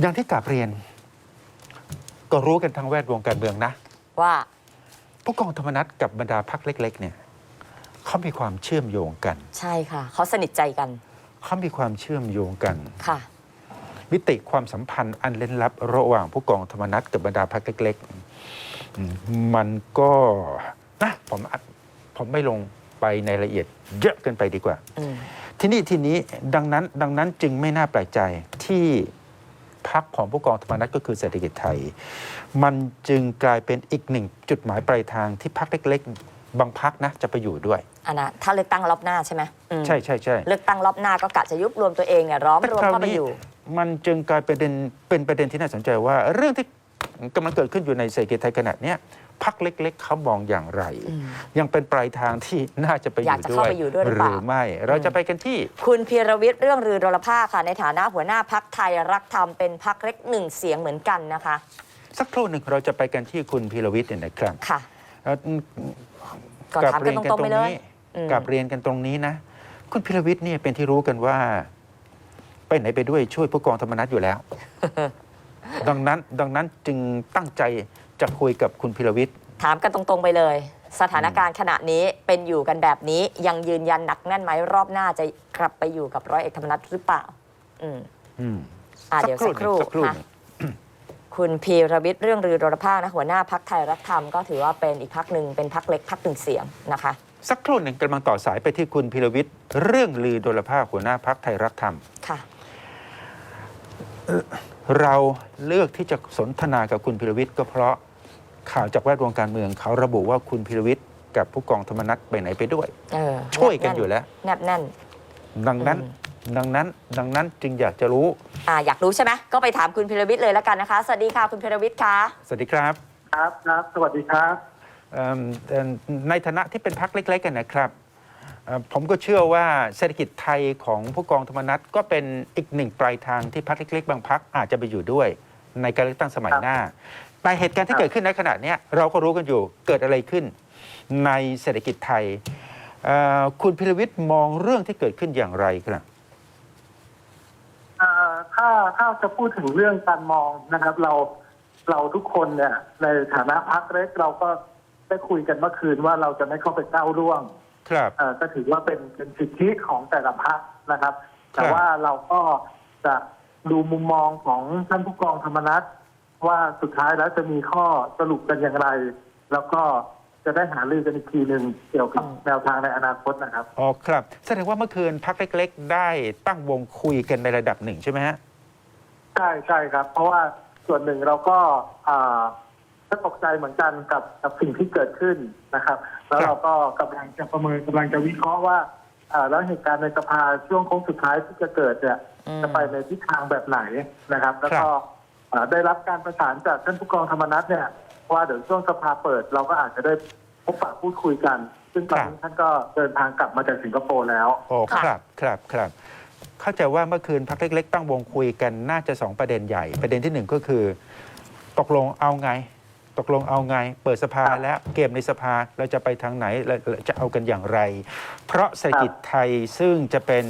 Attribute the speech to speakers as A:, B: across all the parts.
A: อย่างที่กลับเรียน ก็รู้กันทั้งแวดวงการเมืองนะ
B: ว่า
A: ผู้กองธรรมนัฐกับบรรดาพักเล็ก ๆ เนี่ยเขามีความเชื่อมโยงกัน
B: ใช่ค่ะ เขาสนิทใจกัน
A: เขามีความเชื่อมโยงกัน
B: ค่ะ
A: มิติความสัมพันธ์อันเล่นลับ ระหว่างผู้กองธรรมนัฐกับบรรดาพักเล็กๆอืมมันก็นะผมอาจผมไม่ลงไปในรายละเอียดเยอะเกินไปดีกว่า
B: อืม
A: ทีนี้ทีนี้ดังนั้นดังนั้นจึงไม่น่าแปลกใจที่ พักของผู้กองธรรมนัฐก็คือเศรษฐกิจไทย มันจึงกลายเป็นอีกหนึ่งจุดหมายปลายทางที่พักเล็กๆ บางพักนะจะไปอยู่ด้วย
B: อันนะถ้าเลือกตั้งรอบหน้าใช่ไหมอืม
A: ใช่ใช่ใช่
B: เลือกตั้งรอบหน้าก็กะจะยุบรวมตัวเองเนี่ยร้อมรวมเข้าไปอยู่
A: มันจึงกลายเป็นประเด็นเป็นประเด็นที่น่าสนใจว่า เรื่องที่กำลังเกิดขึ้นอยู่ในเศรษฐกิจไทยขณะเนี้ย พักเล็ก ๆเขามองอย่างไร
B: อืม
A: ยังเป็นปลายทางที่น่าจะไปอ
B: อยาก
A: ยู่
B: จะ
A: ด้
B: เข้า
A: วย
B: ไปอยู่ด้วยหรือ
A: ห
B: เปล่า
A: รือไม่ เราจะไปกันที่
B: คุณพีรวิทย์เรื่องรือดลภาค่ะ ในฐานะหัวหน้าพักไทยรักธรรมเป็นพักเล็กหนึ่งเสียงเหมือนกันนะคะ
A: สักครู่หนึ่งเราจะไปกันที่คุณพีรวิทย์เนี่ยนะครับ
B: ค่ะ
A: เอ่อ
B: ก็ถามกันตรงๆไปเลยอืม
A: กับเรียนกันตรงนี้นะ คุณพิรวิทย์เนี่ยเป็นที่รู้กันว่า ไปไหนไปด้วยช่วยผู้กองธรรมนัฐอยู่แล้ว ดังนั้นดังนั้นจึงตั้งใจ จะคุยกับคุณพิรวิทย์
B: ถามกันตรงๆไปเลย สถานการณ์ขณะนี้เป็นอยู่กันแบบนี้ยังยืนยันหนักแน่นไหมรอบหน้าจะกลับไปอยู่กับร้อยเอกธรรมนัฐหรือเปล่า อืม
A: อืม
B: อ่าเดี๋ยวสักครู่
A: สักครู่
B: ค่ะ
A: หนึ่ง
B: คุณพีรวิทย์เรื่องรือดลภาคนะหัวหน้าพักไทยรักธรรมก็ถือว่าเป็นอีกพักหนึ่งเป็นพักเล็กพักหนึ่งเสียงนะคะ
A: สักครู่หนึ่งกำลังต่อสายไปที่คุณพิรวิทย์เรื่องลือโดลภาพหัวหน้าพักไทยรักธรรม
B: ค่ะ
A: เราเลือกที่จะสนทนากับคุณพิรวิทย์ก็เพราะข่าวจากแวดวงการเมืองเขาระบุว่าคุณพิรวิทย์กับผู้กองธรรมนัฐไปไหนไปด้วย
B: เออ
A: ช่วยกันอยู่แล้ว
B: แนบแน่น
A: ดังนั้น
B: อืม
A: ดังนั้น ดังนั้นจึงอยากจะรู้
B: อ่าอยากรู้ใช่ไหมก็ไปถามคุณพีรวิทย์เลยแล้วกันนะคะ สวัสดีค่ะคุณพีรวิทย์คะ
A: สวัสดีครับ
C: ครับครับ สวัสดีครับ
A: เอิ่มเอิ่มในฐานะที่เป็นพักเล็กๆกันนะครับเอ่อ ผมก็เชื่อว่าเศรษฐกิจไทยของผู้กองธรรมนัฐก็เป็นอีกหนึ่งปลายทางที่พักเล็กๆบางพักอาจจะไปอยู่ด้วย ในการเลือกตั้งสมัยหน้า แต่เหตุการณ์ที่เกิดขึ้นในขณะนี้เราก็รู้กันอยู่เกิดอะไรขึ้น ในเศรษฐกิจไทย คุณพิรวิทย์มองเรื่องที่เกิดขึ้นอย่างไรครับ
C: ถ้าถ้าจะพูดถึงเรื่องการมองนะครับ เราเราทุกคนเนี่ย ในฐานะพักเล็กเราก็ได้คุยกันเมื่อคืนว่าเราจะไม่เข้าไปก้าวล่วง
A: ครับ
C: เอ่อก็ถือว่าเป็นเป็นสิทธิของแต่ละพักนะครับ แต่
A: ครับ
C: ว่าเราก็จะดูมุมมองของท่านผู้กองธรรมนัฐว่าสุดท้ายแล้วจะมีข้อสรุปกันอย่างไร แล้วก็จะได้หารือกันอีกทีหนึ่งเกี่ยวกับ
B: อืม
C: แนวทางในอนาคตนะครับ
A: อ๋อครับ แสดงว่าเมื่อคืนพักเล็ก ๆ ได้ตั้งวงคุยกันในระดับหนึ่งใช่ไหมฮะ
C: ใช่ใช่ครับ เพราะว่าส่วนหนึ่งเราก็อ่า ก็ตกใจเหมือนกันกับกับสิ่งที่เกิดขึ้นนะครับ แล้ว
A: ครับ
C: เราก็กำลังจะประเมินกำลังจะวิเคราะห์ว่าอ่าแล้วเหตุการณ์ในสภาช่วงโค้งสุดท้ายที่จะเกิดเนี่ย
B: อืม
C: จะไปในทิศทางแบบไหนนะครับ แล้วก็อ่าได้รับการประสานจากท่านผู้กองธรรมนัฐเนี่ยว่าเดี๋ยวช่วงสภาเปิด เราก็อาจจะได้พบปะพูดคุยกัน ซึ่งตอนนี้ท่านก็เดินทางกลับมาจากสิงคโปร์แล้ว
A: โอ้
B: ค่ะ
A: ครับครับครับ เข้าใจว่าเมื่อคืนพักเล็ก ๆ ตั้งวงคุยกันน่าจะสองประเด็นใหญ่ ประเด็นที่หนึ่งก็คือ ตกลงเอาไง ตกลงเอาไง เปิดสภา
C: ครับ
A: แล้วเกมในสภาเราจะไปทางไหนและและจะเอากันอย่างไร เพราะเศรษฐกิจไทยซึ่งจะเป็น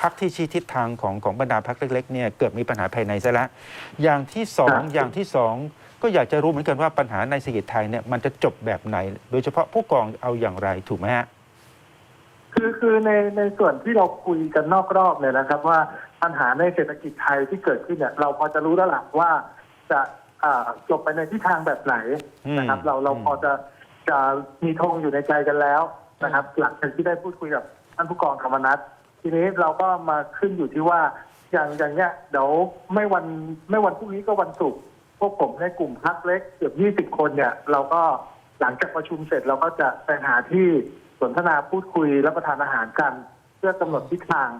A: พักที่ชี้ทิศทางของของบรรดาพักเล็กๆเนี่ยเกิดมีปัญหาภายในซะแล้วอย่างที่สองอย่างที่สองก็อยากจะรู้เหมือนกันว่าปัญหาในเศรษฐกิจไทยเนี่ยมันจะจบแบบไหน โดยเฉพาะผู้กองเอาอย่างไรถูกไหมฮะ
C: คือคือในในส่วนที่เราคุยกันนอกรอบเนี่ยนะครับ ว่าปัญหาในเศรษฐกิจไทยที่เกิดขึ้นเนี่ยเราพอจะรู้แล้วล่ะว่าจะ อ่าจบไปในทิศทางแบบไหนนะครับ
A: อืม
C: เราเรา
A: อืม
C: พอจะจะมีธงอยู่ในใจกันแล้วนะครับ หลังจากที่ได้พูดคุยกับท่านผู้กองธรรมนัฐทีนี้เราก็มาขึ้นอยู่ที่ว่าอย่างอย่างเนี้ยเดี๋ยวไม่วันไม่วันพรุ่งนี้ก็วันศุกร์พวกผมในกลุ่มพักเล็กเกือบยี่สิบคนเนี่ย เราก็หลังจากประชุมเสร็จเราก็จะไปหาที่สนทนาพูดคุยรับประทานอาหารกัน เพื่อกำหนดทิศทาง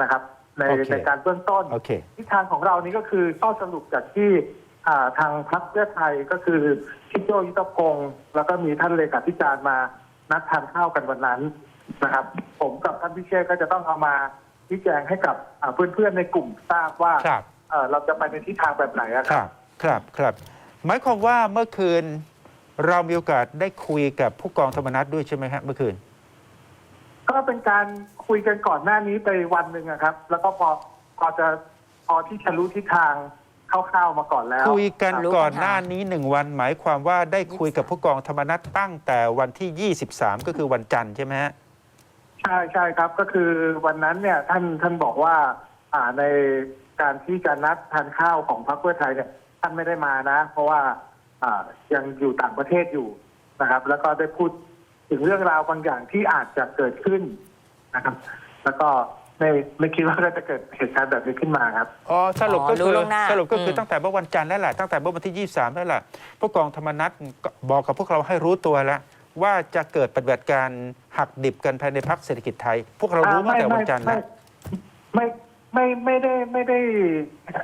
C: นะครับ ใน
A: โอเค
C: ในการเบื้องต้น
A: โอเค
C: ทิศทางของเรานี้ก็คือข้อสรุปจากที่ อ่าทางพรรคเพื่อไทยก็คือพี่โจยุทธพงศ์แล้วก็มีท่านเลขาธิการมานัดทานข้าวกันวันนั้นนะครับ ผมกับท่านพิเชษก็จะต้องเอามาชี้แจงให้กับอ่าเพื่อนๆในกลุ่มทราบว่า
A: ครับ
C: เอ่อเราจะไปในทิศทางแบบไหนอะ
A: ค
C: ค
A: รั
C: รับ
A: บ ครับครับหมายความว่าเมื่อคืนเรามีโอกาสได้คุยกับผู้กองธรรมนัฐด้วยใช่ไหมฮะเมื่อคืน
C: ก็เป็นการคุยกันก่อนหน้านี้ไปวันหนึ่งอะครับ แล้วก็พอพอจะพอที่จะรู้ทิศทาง คร่าวๆมาก่อนแล้ว
A: คุยกัน
C: รับ
B: รู้
A: ก่อน
B: ปัญหา
A: หน้านี้หนึ่งวัน หมายความว่าได้คุยกับผู้กองธรรมนัฐตั้งแต่วันที่ 23 ก็คือวันจันทร์ใช่ไหมฮะ
C: ใช่ใช่ครับก็คือวันนั้นเนี่ยท่านท่านบอกว่า อ่าในการที่จะนัดทานข้าวของพรรคเพื่อไทยเนี่ย ท่านไม่ได้มานะ เพราะว่า อ่ายังอยู่ต่างประเทศอยู่นะครับ แล้วก็ได้พูดถึงเรื่องราวบางอย่างที่อาจจะเกิดขึ้นนะครับ แล้วก็ ไม่ไม่คิดว่าจะเกิดเหตุการณ์แบบนี้ขึ้นมาครับ
A: อ๋อสรุปก็
B: อ๋อรู้
A: คือ
B: ล่วงหน้า
A: สรุปก็คือ
B: ม
A: ตั้งแต่เมื่อวันจันทร์แล้วแหละตั้งแต่เมื่อวันที่ 23 แล้วแหละผู้กองธรรมนัฐก็บอกกับพวกเราให้รู้ตัวแล้ว ว่าจะเกิดปฏิบัติการหักดิบกันภายในพรรคเศรษฐกิจไทย พวกเรารู้ตั้งแต่วันจันทร์แล้ว
C: ไม่ไม่ไม่ไม่ได้ไม่ได้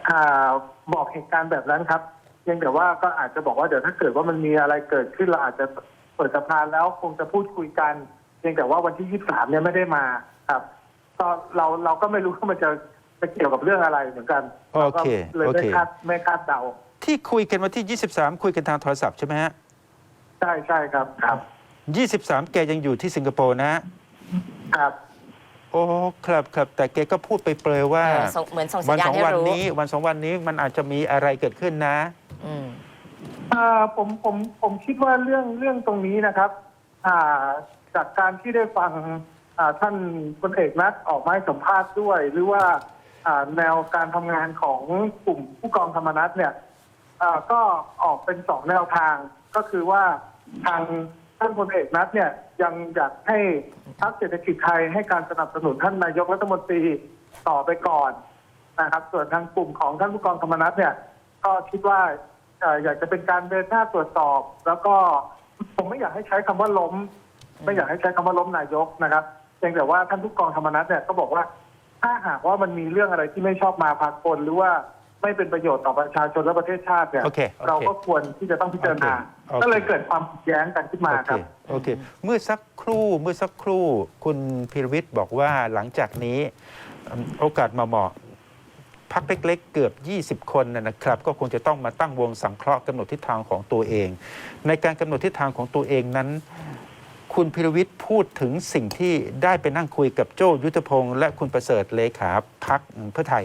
C: อ่าบอกเหตุการณ์แบบนั้นครับเพียงแต่ว่าก็อาจจะบอกว่าเดี๋ยวถ้าเกิดว่ามันมีอะไรเกิดขึ้นเราอาจจะเปิดสภาแล้วคงจะพูดคุยกันเพียงแต่ว่าวันที่ยี่สามเนี่ยไม่ได้มาครับ ก็เราเราก็ไม่รู้ว่ามันจะจะเกี่ยวกับเรื่องอะไรเหมือนกัน
A: โอเค
C: ราก็เลย
A: โอ
C: ไม่
A: เค
C: คาดไม่คาดเดา
A: ที่คุยกันวันที่ 23 คุยกันทางโทรศัพท์ใช่ไหมฮะ
C: ใช่ใช่ครับครับ
A: 23 แกยังอยู่ที่สิงคโปร์นะฮะ
C: ครับ
A: โอ้ครับครับแต่แกก็พูดไปเปรยๆว่า
B: เออส่งเหมือนส่งสั
A: วั
B: ญญา
A: ส
B: ณ
A: อง
B: ให้
A: วัน
B: รู้
A: นี้วันสองวันนี้มันอาจจะมีอะไรเกิดขึ้นนะ
B: อืม
C: อ่าผมผมผมคิดว่าเรื่องเรื่องตรงนี้นะครับ อ่าจากการที่ได้ฟังอ่า ท่านพลเอกนัทออกมาให้สัมภาษณ์ด้วย หรือว่าแนวการทำงานของกลุ่มผู้กองธรรมนัฐเนี่ยก็ออกเป็นสองแนวทางก็คือว่าทางท่านพลเอกนัทเนี่ยยังอยากให้พรรคเศรษฐกิจไทยให้การสนับสนุนท่านนายกรัฐมนตรีต่อไปก่อนนะครับ ส่วนทางกลุ่มของท่านผู้กองธรรมนัฐเนี่ย ก็คิดว่าอยากจะเป็นการเดินหน้าตรวจสอบ แล้วก็ผมไม่อยากให้ใช้คำว่าล้ม ไม่อยากให้ใช้คำว่าล้มนายกนะครับ เพียงแต่ว่าท่านผู้กองธรรมนัฐเนี่ยก็บอกว่า ถ้าหากว่ามันมีเรื่องอะไรที่ไม่ชอบมาพากลหรือว่าไม่เป็นประโยชน์ต่อประชาชนและประเทศชาติเนี่ย
A: โอเคโอเค
C: เราก็ควรที่จะต้องพิจารณา
A: โอเค
C: ก็เลยเกิดความขัดแย้งกันขึ้นมา
A: โอ
C: ค
A: เครับ โอเค เมื่อสักครู่ เมื่อสักครู่ คุณพิรวิทย์บอกว่าหลังจากนี้อืมโอกาสมาเหมาะพักเล็กๆ เกือบ 20 คนนะนะครับ ก็คงจะต้องมาตั้งวงสังเคราะห์กำหนดทิศทางของตัวเอง ในการกำหนดทิศทางของตัวเองนั้น คุณพิรวิทย์พูดถึงสิ่งที่ได้ไปนั่งคุยกับโจ้ยุทธพงศ์และคุณประเสริฐเลขาพักเพื่อไทย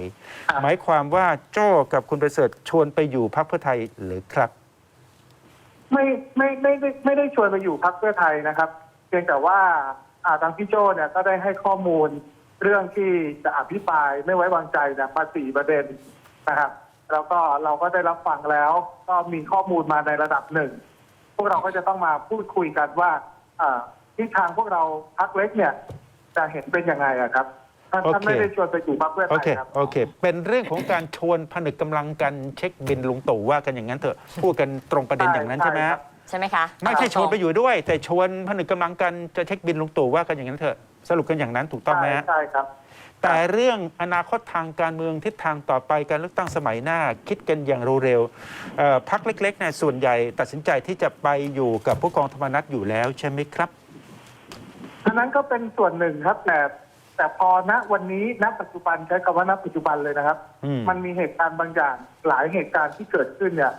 C: ครับ
A: หมายความว่าโจ้กับคุณประเสริฐชวนไปอยู่พักเพื่อไทยหรือครับ
C: ไม่ไม่ไม่ไม่ไม่ได้ชวนไปอยู่พักเพื่อไทยนะครับ เพียงแต่ว่าอ่าทางพี่โจเนี่ยก็ได้ให้ข้อมูลเรื่องที่จะอภิปรายไม่ไว้วางใจเนี่ยมาสี่ประเด็นนะครับ แล้วก็เราก็ได้รับฟังแล้ว ก็มีข้อมูลมาในระดับหนึ่งพวกเราก็จะต้องมาพูดคุยกันว่าอ่า ทิศทางพวกเราพักเล็กเนี่ยจะเห็นเป็นยังไงอะครับท่าน
A: โอเค
C: ท่านไม่ได้ชวนไปอยู่พักเพื่อไท
A: โอยเค
C: ครับ
A: โอเค เป็นเรื่องของการชวนผนึกกำลังกันเช็คบินลุงตู่ว่ากันอย่างนั้นเถอะ พูดกันตรงประเด็นอย่างนั้นใช่ไหม
C: ใช่ครั
A: ฮะ
C: บ
B: ใช่ไหมคะ
A: ไม่ใช่ชวนไปอยู่ด้วย แต่ชวนผนึกกำลังกันจะเช็คบินลุงตู่ว่ากันอย่างนั้นเถอะ สรุปกันอย่างนั้นถูกต้องไหม
C: ใช่
A: ฮะ
C: ใช่ครับ
A: แต่เรื่องอนาคตทางการเมืองทิศทางต่อไปการเลือกตั้งสมัยหน้า คิดกันอย่างเร็วๆเอ่อพักเล็กๆเนี่ยส่วนใหญ่ตัดสินใจที่จะไปอยู่กับผู้กองธรรมนัฐอยู่แล้วใช่ไหมครับ
C: อันนั้นก็เป็นส่วนหนึ่งครับแต่แต่พอณวันนี้ณปัจจุบันใช้คำว่าณปัจจุบันเลยนะครับ
A: อืม
C: มันมีเหตุการณ์บางอย่างหลายเหตุการณ์ที่เกิดขึ้นเนี่ย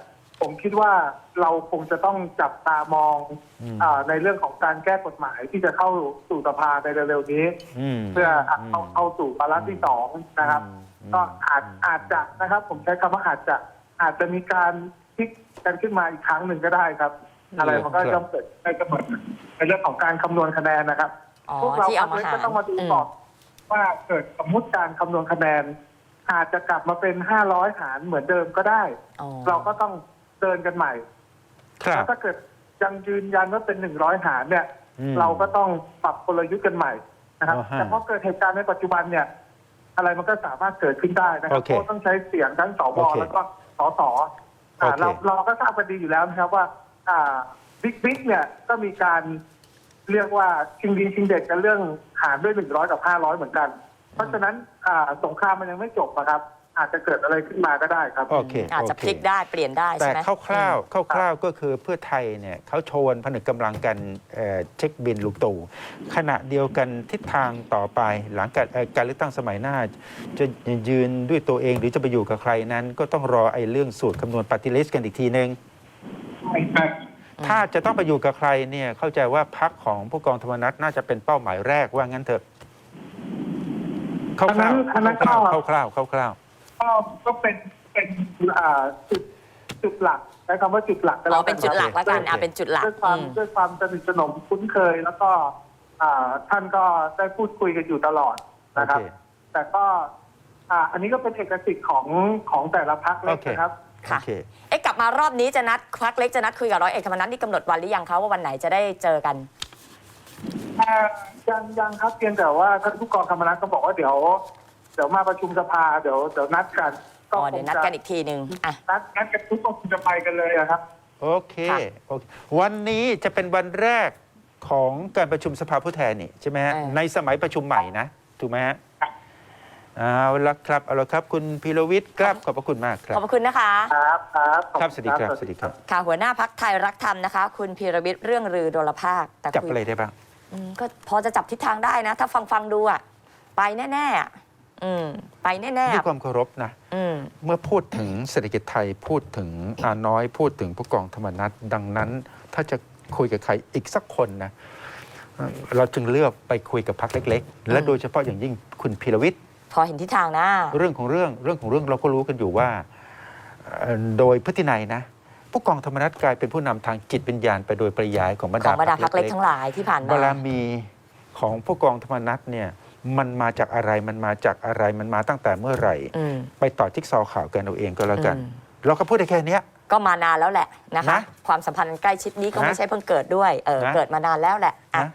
C: ผมคิดว่าเราคงจะต้องจับตามอง
A: อืม
C: อาในเรื่องของการแก้กฎหมายที่จะเข้าสู่สภาในเร็วๆนี้
A: อืม
C: เพื่อเข้าเข้าสู่วาระที่สองนะครับ
A: อืม
C: ก็อาจอาจจะนะครับ ผมใช้คำว่าอาจจะอาจจะมีการพลิกกันขึ้นมาอีกครั้งหนึ่งก็ได้ครับ อะไรมันก็ย่อมเกิดในกำหนดในเรื่องของการคำนวณคะแนนนะครับ
B: อ๋อ
C: พวกเรา
B: ที่เอามา
C: พัก
B: หา
C: เล็กก็ต้องมาดู
B: อืม
C: ก่อนว่าเกิดสมมติการคำนวณคะแนน อาจจะกลับมาเป็นห้าร้อยหารเหมือนเดิมก็ได้
B: อ๋อ
C: เราก็ต้อง เดินกันใหม่
A: ครั
C: แล้
A: บ
C: วถ้าเกิดยังยืนยันว่าเป็นหนึ่งร้อยหารเนี่ย
A: อืม
C: เราก็ต้องปรับกลยุทธ์กันใหม่นะครับ
A: อ๋อฮะ
C: แต่พอเกิดเหตุการณ์ในปัจจุบันเนี่ย อะไรมันก็สามารถเกิดขึ้นได้นะครับ
A: โอเค
C: เพราะต้องใช้เสียงทั้งสว
A: โอเค
C: แล้วก็สสอ่า
A: โอเค
C: เราเราก็ทราบกันดีอยู่แล้วนะครับว่า อ่าบิ๊กบิ๊กเนี่ยก็มีการเรียกว่าชิงดีชิงเด็ดกันเรื่องหารด้วยหนึ่งร้อยกับห้าร้อยเหมือนกัน เพราะฉะนั้นอ่าสงครามมันยังไม่จบนะครับ อาจจะเกิดอะไรขึ้นมาก็ได้ครับ
A: โอเค
B: อาจจะ
A: โอ
B: พ
A: เค
B: ลิกได้เปลี่ยนได้
A: แต่
B: ใช่ไหม
A: คร่าวๆคร่าวๆก็คือเพื่อไทยเนี่ยเขาชวนผนึกกำลังกันเอ่อเช็คบินลูกตู่ขณะเดียวกันทิศทางต่อไปหลังการเอ่อการเลือกตั้งสมัยหน้า จะยืนด้วยตัวเองหรือจะไปอยู่กับใครนั้น ก็ต้องรอไอ้เรื่องสูตรคำนวณปฏิริษกันอีกทีนึง ถ้าจะต้องไปอยู่กับใครเนี่ยเข้าใจว่าพักของผู้กองธรรมนัฐน่าจะเป็นเป้าหมายแรกว่างั้นเถอะคร่าว
C: อันนั้นอันนั้นก็
A: ๆคร่าวๆคร่าวๆคร่าว
C: ก็ก็เป็นเป็นอ่าจุดจุดหลักใช้คำว่าจุดหลักก็
B: อ๋
C: แล้
B: อ
C: วกั
B: เป็นจุดหลักแล้วกัน
A: โอเค
B: อะเป็นจุดหลัก
C: ด้วยความ
B: อืม
C: ด้วยความสนิทสนมคุ้นเคย แล้วก็อ่าท่านก็ได้พูดคุยกันอยู่ตลอดนะครับ
A: โอเค
C: แต่ก็อ่าอันนี้ก็เป็นเอกสิทธิ์ของของแต่ละพักเล็ก
A: โอเค
C: นะครับ
B: ค่ะ
A: โอเค
B: เอ๊ะกลับมารอบนี้จะนัดพักเล็กจะนัดคุยกับร้อยเอกธรรมนัฐนี่กำหนดวันหรือยังคะว่าวันไหนจะได้เจอกัน
C: อ่ายังยังครับเพียงแต่ว่าท่านผู้กองธรรมนัฐก็บอกว่าเดี๋ยว เดี๋ยวมาประชุมสภาเดี๋ยวเดี๋ยวนัดกัน
B: อ๋อ
C: คง
B: เดี๋ยวนัด
C: จะ
B: กันอีกทีหนึ่งอะ
C: นัดนัดกันทุกคนคงจะไปกันเลยอะครับ
A: โอเค
B: ค่ะ
A: โอเค วันนี้จะเป็นวันแรกของการประชุมสภาผู้แทนนี่ใช่ไหมฮะ
B: เออ
A: ในสมัยประชุมใหม่นะ ถูกไหมฮะ
C: ครับ
A: เอาละครับ เอาละครับ คุณพีรวิทย์ครับขอบพระคุณมากครั
B: ข
A: บ
B: อบพระคุณนะคะ
C: ครับครับขอ
A: ครับ
C: ณ
A: สวัสดีครับสวัสดีครับ
B: ค่ะหัวหน้าพักไทยรักธรรมนะคะ คุณพีรวิทย์เรื่องรือโดลภาคแต่
A: จับ
B: คุย
A: อะไรได้บ้าง
B: อืมก็พอจะจับทิศทางได้นะ ถ้าฟังฟังดูอะ ไปแน่ๆอะ อืมไปแน่ๆ
A: ด้ว
B: อะ
A: ยความเคารพนะ
B: อืม
A: เมื่อพูดถึงเศรษฐกิจไทยพูดถึงอาน้อยพูดถึงผู้กองธรรมนัฐดังนั้น ถ้าจะคุยกับใครอีกสักคนนะเอ่อเราจึงเลือกไปคุยกับพรรคเล็ก ๆ และ
B: อืม
A: โดยเฉพาะอย่างยิ่งคุณพีรวิทย์
B: พอเห็นทิศทางนะ
A: เรื่องของเรื่องเรื่องของเรื่องเราก็รู้กันอยู่ว่าเอ่อโดยพฤตินัยนะ ผู้กองธรรมนัฐกลายเป็นผู้นำทางจิตวิญญาณไปโดยปริยายของบรร
B: ขอ
A: ดาง
B: บรรดาพักเล็ก
A: ๆ
B: ทั้งหลายที่ผ่านมา
A: บารมีของผู้กองธรรมนัฐเนี่ย มันมาจากอะไรมันมาจากอะไรมันมาตั้งแต่เมื่อไหร่
B: อืม
A: ไปต่อจิ๊กซอว์ข่าวกันเอาเองก็แล้วกัน
B: อืม
A: เราก็พูดได้แค่เนี้ย
B: ก็มานานแล้วแหละนะคะ
A: นะ
B: ความสัมพันธ์ใกล้ชิดนี้ก็
A: นะ
B: ไม่ใช่เพิ่งเกิดด้วยเออ
A: นะ
B: เกิดมานานแล้วแหละอะ
A: นะ